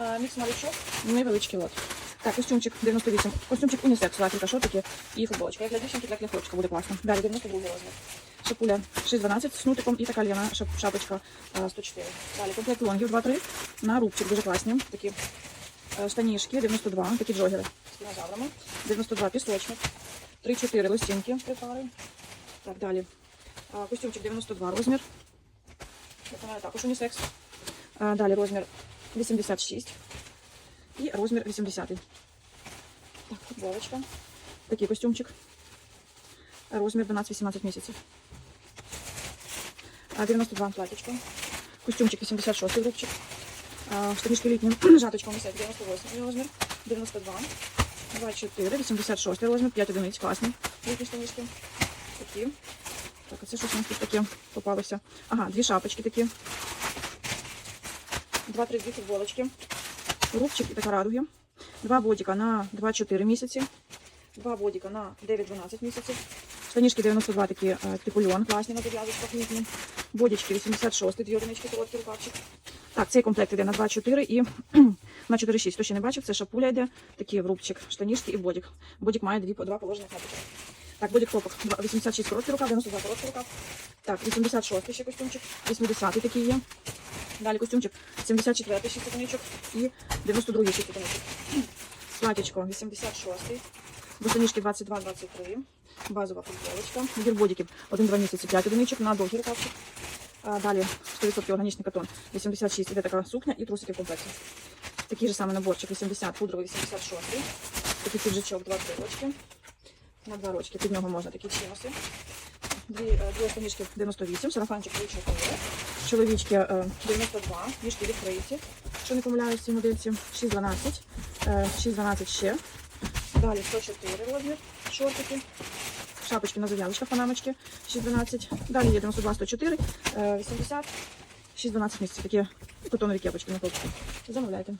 Мікс малючок, невеличкий лот. Так, костюмчик 98. Костюмчик унісекс, лайфіка, шортики і футболочка. Як для дівчинки, так для хлопчика буде класно. Далі 92 розмір. Шапуля 612 з снутиком і така шап- шапочка 104. Далі комплект лонгів 2-3 на рубчик, дуже класні. Такі штанішки 92, такі джогери з динозаврами. 92 пісочник. 3-4 лосінки, три пари. Так, далі. Костюмчик 92 розмір. Також унісекс. Далі розмір 86 і розмір 80. Так, футболочка. Такий костюмчик. Розмір 12-18 місяців. А, 92 платічко. Костюмчик 86 рубчик. А, Штанішки літні жаточка унісекс 98 розмір. 92. 24, 86 розмір, 5 одиниць, класні. Літні штанішки. Такі. Так, а це щось у нас тут таке попалося. Ага, дві шапочки такі. Два-три дві футболочки. Рубчик і така радуги. Два бодіка на 2-4 місяці. Два бодіка на 9-12 місяців. Штанішки 92 такі, е, типу класні на дов'язочках літні. Бодічки 86, дві одинички, короткий рукавчик. Так, цей комплект йде на 2-4 і на 4-6. Хто ще не бачив, це шапуля йде, такий рубчик, штанішки і бодік. Бодік має дві, два положення кнопочки. Так, бодік топок 86 короткий рукав, 92 короткий рукав. Так, 86 ще костюмчик, 80 такий є. Далі костюмчик 74 6 одиничок і 92 6 одиничок. Платічко 86 Босоніжки 22-23. Базова футболочка. Гірбодіків 1-2 місяці 5 одиничок на довгий рукавчик. Далі 100% органічний катон. 86 іде така сукня і трусики в комплекті. Такий же самий наборчик 80, пудровий 86. Такий піджачок 2 рочки. На 2 рочки. Під нього можна такі чиноси. Дві, е, дві штанішки 98, сарафанчик вичок Чоловічки е, 92, ніжки відкриті. Якщо не помиляюсь, ці модельці 612, е, 612 ще. Далі 104 розмір, шортики. Шапочки на зав'язочках, панамочки 612. Далі є 92, 104, е, 80, 612 місяців. Такі котонові кепочки на хлопчики. Замовляйте.